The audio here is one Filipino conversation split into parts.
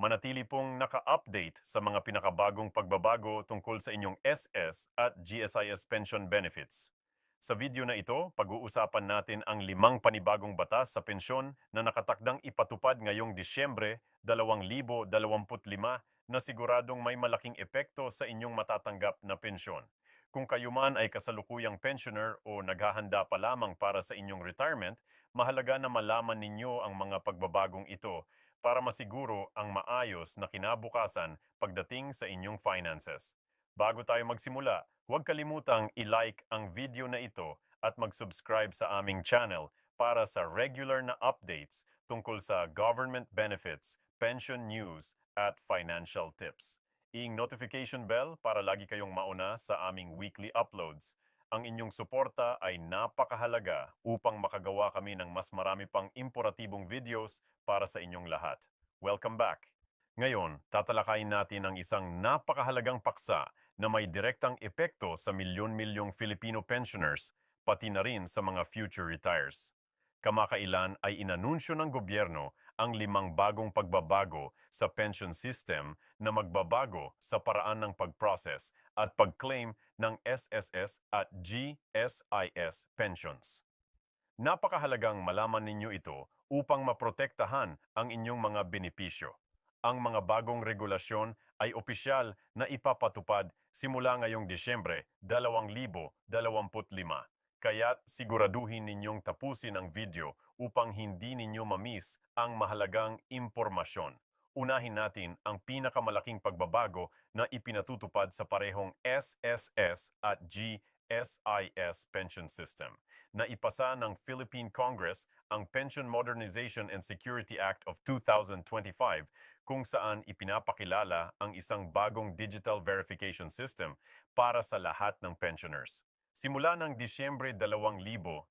Manatili pong naka-update sa mga pinakabagong pagbabago tungkol sa inyong SS at GSIS pension benefits. Sa video na ito, pag-uusapan natin ang limang panibagong batas sa pensyon na nakatakdang ipatupad ngayong Disyembre 2025 na siguradong may malaking epekto sa inyong matatanggap na pensyon. Kung kayo man ay kasalukuyang pensioner o naghahanda pa lamang para sa inyong retirement, mahalaga na malaman ninyo ang mga pagbabagong ito para masiguro ang maayos na kinabukasan pagdating sa inyong finances. Bago tayo magsimula, huwag kalimutang i-like ang video na ito at mag-subscribe sa aming channel para sa regular na updates tungkol sa government benefits, pension news at financial tips. Iing notification bell para lagi kayong mauna sa aming weekly uploads. Ang inyong suporta ay napakahalaga upang makagawa kami ng mas marami pang imporatibong videos para sa inyong lahat. Welcome back! Ngayon, tatalakayin natin ang isang napakahalagang paksa na may direktang epekto sa milyon-milyong Filipino pensioners, pati na rin sa mga future retires. Kamakailan ay inanunsyo ng gobyerno ang limang bagong pagbabago sa pension system na magbabago sa paraan ng pag-process at pag-claim ng SSS at GSIS pensions. Napakahalagang malaman ninyo ito upang maprotektahan ang inyong mga benepisyo. Ang mga bagong regulasyon ay opisyal na ipapatupad simula ngayong Disyembre 2025. Kaya't siguraduhin ninyong tapusin ang video upang hindi ninyo mamiss ang mahalagang impormasyon. Unahin natin ang pinakamalaking pagbabago na ipinatutupad sa parehong SSS at GSIS pension system. Naipasa ng Philippine Congress ang Pension Modernization and Security Act of 2025 kung saan ipinapakilala ang isang bagong digital verification system para sa lahat ng pensioners. Simula ng Disyembre 2025,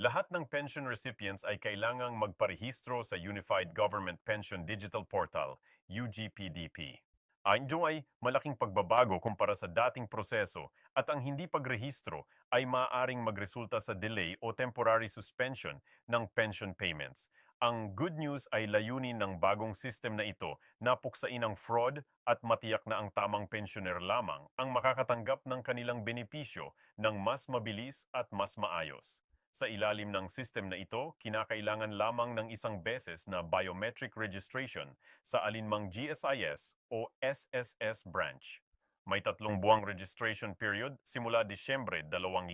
lahat ng pension recipients ay kailangang magparehistro sa Unified Government Pension Digital Portal, UGPDP. Ito ay malaking pagbabago kumpara sa dating proseso at ang hindi pagrehistro ay maaaring magresulta sa delay o temporary suspension ng pension payments. Ang good news ay layunin ng bagong system na ito na puksain ang fraud at matiyak na ang tamang pensioner lamang ang makakatanggap ng kanilang benepisyo ng mas mabilis at mas maayos. Sa ilalim ng system na ito, kinakailangan lamang ng isang beses na biometric registration sa alinmang GSIS o SSS branch. May tatlong buwang registration period simula Disyembre 2000,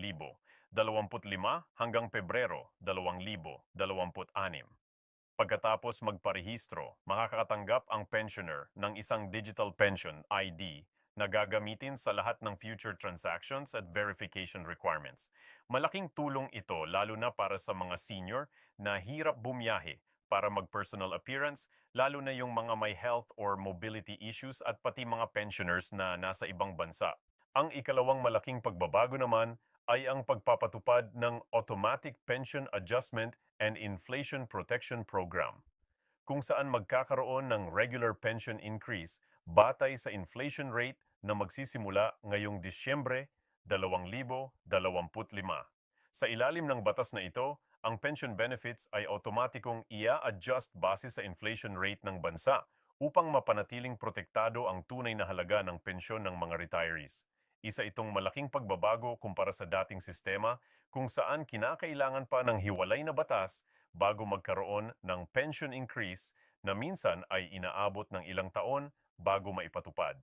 25 hanggang Pebrero 2026. Pagkatapos magparehistro, makakatanggap ang pensioner ng isang digital pension ID na gagamitin sa lahat ng future transactions at verification requirements. Malaking tulong ito lalo na para sa mga senior na hirap bumiyahe para mag-personal appearance, lalo na yung mga may health or mobility issues at pati mga pensioners na nasa ibang bansa. Ang ikalawang malaking pagbabago naman ay ang pagpapatupad ng Automatic Pension Adjustment and Inflation Protection Program, kung saan magkakaroon ng regular pension increase batay sa inflation rate na magsisimula ngayong Disyembre 2025. Sa ilalim ng batas na ito, ang pension benefits ay otomatikong ia-adjust base sa inflation rate ng bansa upang mapanatiling protektado ang tunay na halaga ng pensyon ng mga retirees. Isa itong malaking pagbabago kumpara sa dating sistema kung saan kinakailangan pa ng hiwalay na batas bago magkaroon ng pension increase na minsan ay inaabot ng ilang taon bago maipatupad.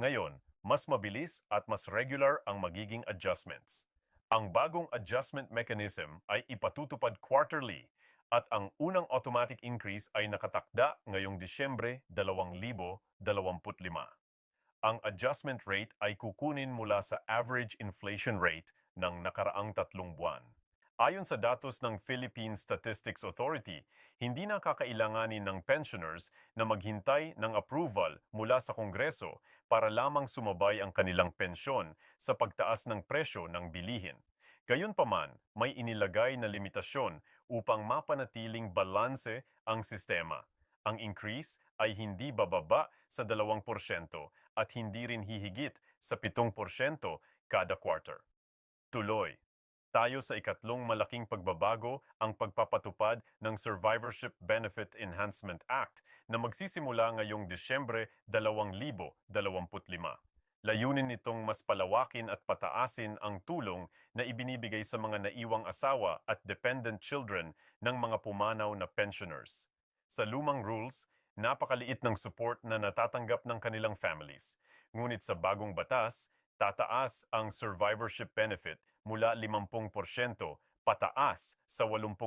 Ngayon, mas mabilis at mas regular ang magiging adjustments. Ang bagong adjustment mechanism ay ipatutupad quarterly at ang unang automatic increase ay nakatakda ngayong Disyembre 2025 ang adjustment rate ay kukunin mula sa average inflation rate ng nakaraang tatlong buwan. Ayon sa datos ng Philippine Statistics Authority, hindi na kakailanganin ng pensioners na maghintay ng approval mula sa Kongreso para lamang sumabay ang kanilang pensyon sa pagtaas ng presyo ng bilihin. Gayunpaman, may inilagay na limitasyon upang mapanatiling balanse ang sistema. Ang increase ay hindi bababa sa 2% at hindi rin hihigit sa 7% kada quarter. Tuloy. Tayo sa ikatlong malaking pagbabago ang pagpapatupad ng Survivorship Benefit Enhancement Act na magsisimula ngayong Disyembre 2025. Layunin nitong mas palawakin at pataasin ang tulong na ibinibigay sa mga naiwang asawa at dependent children ng mga pumanaw na pensioners. Sa lumang rules, napakaliit ng support na natatanggap ng kanilang families. Ngunit sa bagong batas, tataas ang survivorship benefit mula 50% pataas sa 80%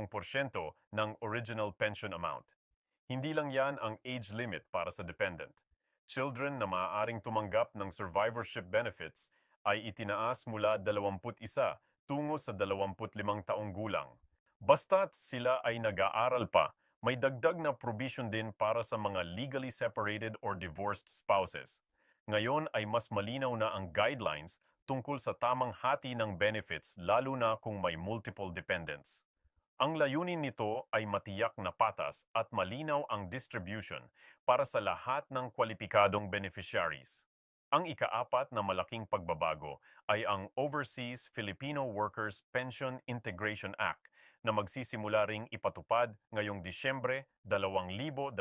ng original pension amount. Hindi lang yan ang age limit para sa dependent. Children na maaaring tumanggap ng survivorship benefits ay itinaas mula 21 tungo sa 25 taong gulang. Basta't sila ay nag-aaral pa, may dagdag na provision din para sa mga legally separated or divorced spouses. Ngayon ay mas malinaw na ang guidelines tungkol sa tamang hati ng benefits lalo na kung may multiple dependents. Ang layunin nito ay matiyak na patas at malinaw ang distribution para sa lahat ng kwalipikadong beneficiaries. Ang ikaapat na malaking pagbabago ay ang Overseas Filipino Workers Pension Integration Act na magsisimula ring ipatupad ngayong Disyembre 2025.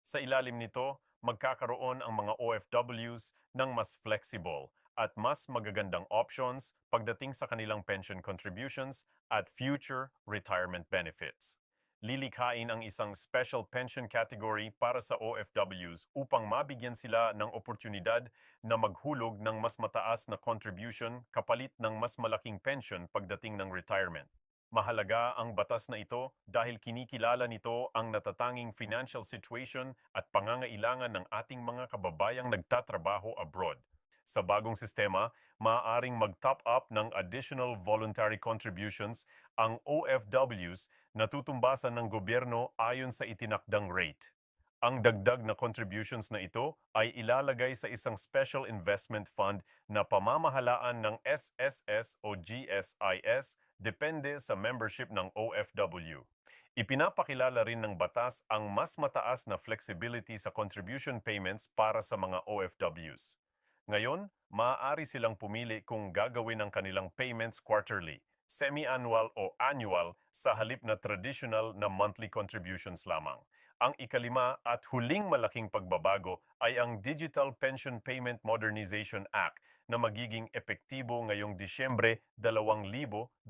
Sa ilalim nito, magkakaroon ang mga OFWs ng mas flexible at mas magagandang options pagdating sa kanilang pension contributions at future retirement benefits. Lilikhain ang isang special pension category para sa OFWs upang mabigyan sila ng oportunidad na maghulog ng mas mataas na contribution kapalit ng mas malaking pension pagdating ng retirement. Mahalaga ang batas na ito dahil kinikilala nito ang natatanging financial situation at pangangailangan ng ating mga kababayang nagtatrabaho abroad. Sa bagong sistema, maaaring mag-top up ng additional voluntary contributions ang OFWs na tutumbasan ng gobyerno ayon sa itinakdang rate. Ang dagdag na contributions na ito ay ilalagay sa isang special investment fund na pamamahalaan ng SSS o GSIS depende sa membership ng OFW. Ipinapakilala rin ng batas ang mas mataas na flexibility sa contribution payments para sa mga OFWs. Ngayon, maaari silang pumili kung gagawin ang kanilang payments quarterly, semi-annual o annual sa halip na traditional na monthly contributions lamang. Ang ikalima at huling malaking pagbabago ay ang Digital Pension Payment Modernization Act na magiging epektibo ngayong Disyembre 2025.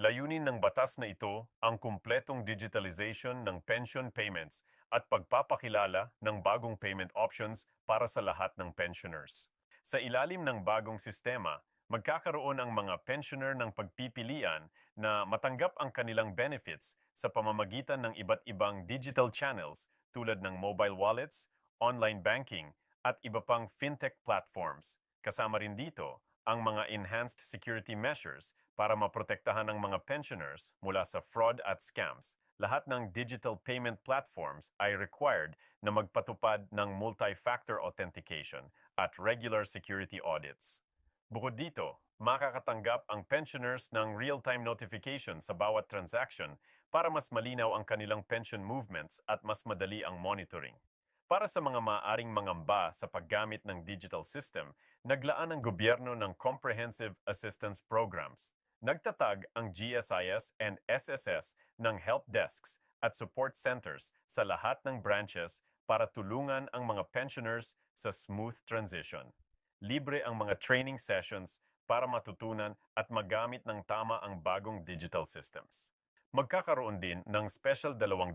Layunin ng batas na ito ang kumpletong digitalization ng pension payments at pagpapakilala ng bagong payment options para sa lahat ng pensioners. Sa ilalim ng bagong sistema, magkakaroon ang mga pensioner ng pagpipilian na matanggap ang kanilang benefits sa pamamagitan ng iba't ibang digital channels tulad ng mobile wallets, online banking, at iba pang fintech platforms. Kasama rin dito ang mga enhanced security measures para maprotektahan ang mga pensioners mula sa fraud at scams. Lahat ng digital payment platforms ay required na magpatupad ng multi-factor authentication at regular security audits. Bukod dito, makakatanggap ang pensioners ng real-time notification sa bawat transaction para mas malinaw ang kanilang pension movements at mas madali ang monitoring. Para sa mga maaring mangamba sa paggamit ng digital system, naglaan ang gobyerno ng Comprehensive Assistance Programs. Nagtatag ang GSIS and SSS ng help desks at support centers sa lahat ng branches para tulungan ang mga pensioners sa smooth transition. Libre ang mga training sessions para matutunan at magamit ng tama ang bagong digital systems. Magkakaroon din ng special 200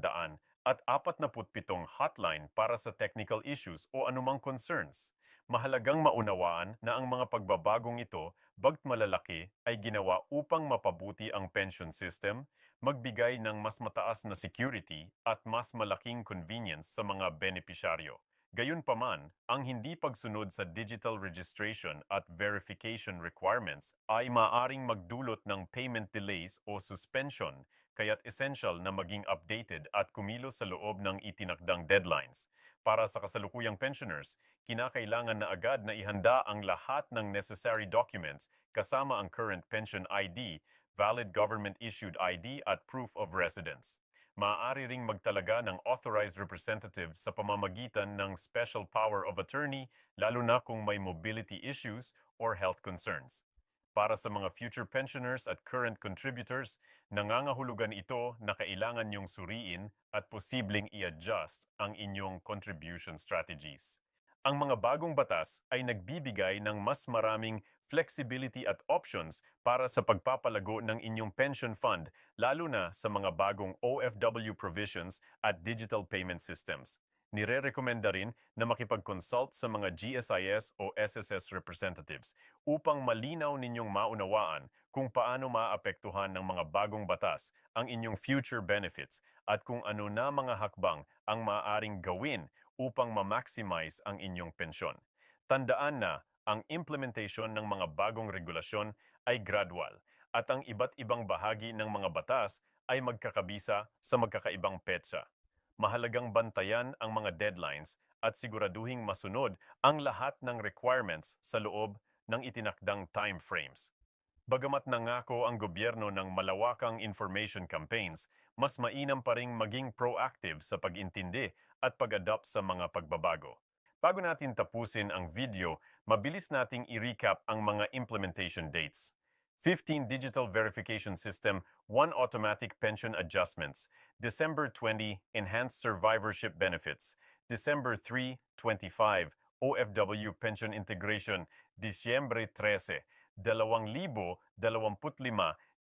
at 47 hotline para sa technical issues o anumang concerns. Mahalagang maunawaan na ang mga pagbabagong ito, bagt malalaki, ay ginawa upang mapabuti ang pension system, magbigay ng mas mataas na security at mas malaking convenience sa mga benepisyaryo. Gayunpaman, ang hindi pagsunod sa digital registration at verification requirements ay maaring magdulot ng payment delays o suspension kaya't essential na maging updated at kumilos sa loob ng itinakdang deadlines. Para sa kasalukuyang pensioners, kinakailangan na agad na ihanda ang lahat ng necessary documents kasama ang current pension ID, valid government-issued ID at proof of residence. Maaari ring magtalaga ng authorized representative sa pamamagitan ng special power of attorney lalo na kung may mobility issues or health concerns. para sa mga future pensioners at current contributors, nangangahulugan ito na kailangan niyong suriin at posibleng i-adjust ang inyong contribution strategies. Ang mga bagong batas ay nagbibigay ng mas maraming flexibility at options para sa pagpapalago ng inyong pension fund, lalo na sa mga bagong OFW provisions at digital payment systems. Nire-rekomenda rin na makipag-consult sa mga GSIS o SSS representatives upang malinaw ninyong maunawaan kung paano maapektuhan ng mga bagong batas ang inyong future benefits at kung ano na mga hakbang ang maaaring gawin upang ma-maximize ang inyong pensyon. Tandaan na ang implementation ng mga bagong regulasyon ay gradual at ang iba't ibang bahagi ng mga batas ay magkakabisa sa magkakaibang petsa. Mahalagang bantayan ang mga deadlines at siguraduhing masunod ang lahat ng requirements sa loob ng itinakdang time frames. Bagamat nangako ang gobyerno ng malawakang information campaigns, mas mainam pa ring maging proactive sa pag-intindi at pag-adapt sa mga pagbabago. Bago natin tapusin ang video, mabilis nating i-recap ang mga implementation dates. 15 Digital Verification System, 1 Automatic Pension Adjustments, December 20 Enhanced Survivorship Benefits, December 3, 25 OFW Pension Integration, Disyembre 13, 2025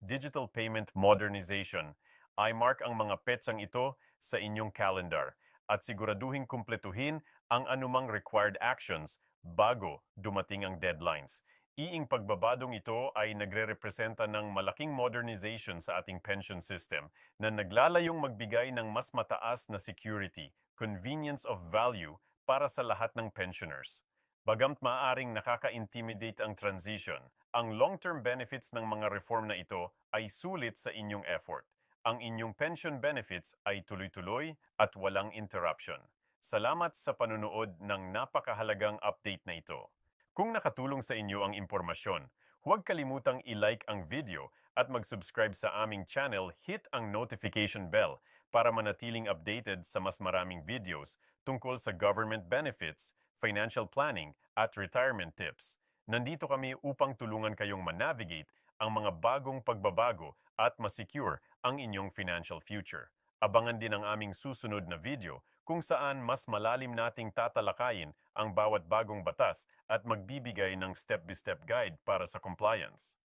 Digital Payment Modernization. I-mark ang mga petsang ito sa inyong calendar at siguraduhin kumpletuhin ang anumang required actions bago dumating ang deadlines. Iing pagbabadong ito ay nagre-representa ng malaking modernization sa ating pension system na naglalayong magbigay ng mas mataas na security, convenience of value para sa lahat ng pensioners. Bagamt maaring nakaka-intimidate ang transition, ang long-term benefits ng mga reform na ito ay sulit sa inyong effort. Ang inyong pension benefits ay tuloy-tuloy at walang interruption. Salamat sa panunood ng napakahalagang update na ito. Kung nakatulong sa inyo ang impormasyon, huwag kalimutang i-like ang video at mag-subscribe sa aming channel, hit ang notification bell para manatiling updated sa mas maraming videos tungkol sa government benefits, financial planning at retirement tips. Nandito kami upang tulungan kayong manavigate ang mga bagong pagbabago at masecure ang inyong financial future. Abangan din ang aming susunod na video kung saan mas malalim nating tatalakayin ang bawat bagong batas at magbibigay ng step-by-step guide para sa compliance.